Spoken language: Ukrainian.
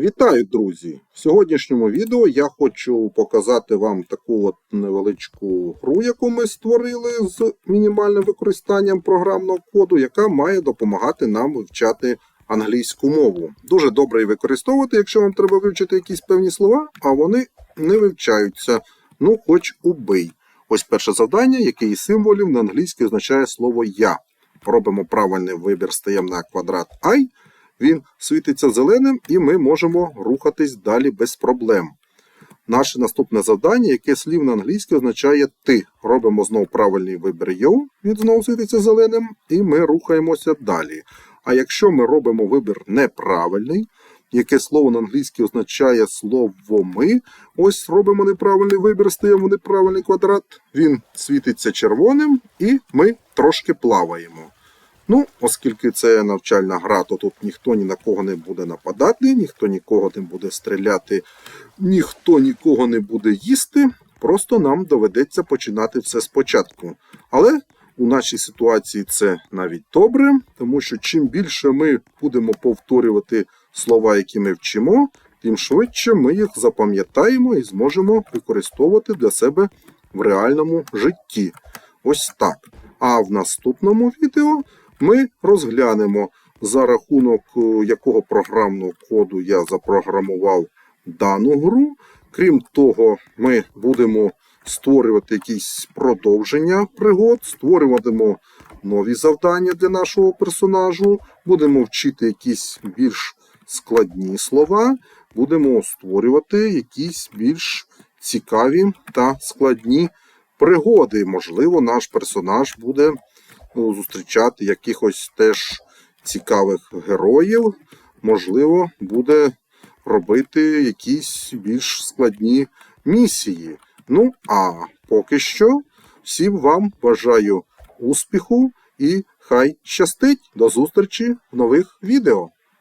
Вітаю, друзі! В сьогоднішньому відео я хочу показати вам таку от невеличку гру, яку ми створили з мінімальним використанням програмного коду, яка має допомагати нам вивчати англійську мову. Дуже добре її використовувати, якщо вам треба вивчити якісь певні слова, а вони не вивчаються. Ну, хоч убий. Ось перше завдання, яке із символів на англійській означає слово я. Робимо правильний вибір, стаємо на квадрат I. Він світиться зеленим, і ми можемо рухатись далі без проблем. Наше наступне завдання, яке слів на англійській означає ти. Робимо знову правильний вибір «you», він знову світиться зеленим, і ми рухаємося далі. А якщо ми робимо вибір неправильний, яке слово на англійській означає слово ми, ось робимо неправильний вибір, стаємо в неправильний квадрат, він світиться червоним, і ми трошки плаваємо. Ну, оскільки це навчальна гра, то тут ніхто ні на кого не буде нападати, ніхто нікого не буде стріляти, ніхто нікого не буде їсти. Просто нам доведеться починати все спочатку. Але у нашій ситуації це навіть добре, тому що чим більше ми будемо повторювати слова, які ми вчимо, тим швидше ми їх запам'ятаємо і зможемо використовувати для себе в реальному житті. Ось так. А в наступному відео ми розглянемо за рахунок е, якого програмного коду я запрограмував дану гру. Крім того, ми будемо створювати якісь продовження пригод, створюватимемо нові завдання для нашого персонажу, будемо вчити якісь більш складні слова, будемо створювати якісь більш цікаві та складні пригоди. Можливо, наш персонаж буде зустрічати якихось теж цікавих героїв, можливо, буде робити якісь більш складні місії. Ну, а поки що, всім вам бажаю успіху і хай щастить. До зустрічі в нових відео.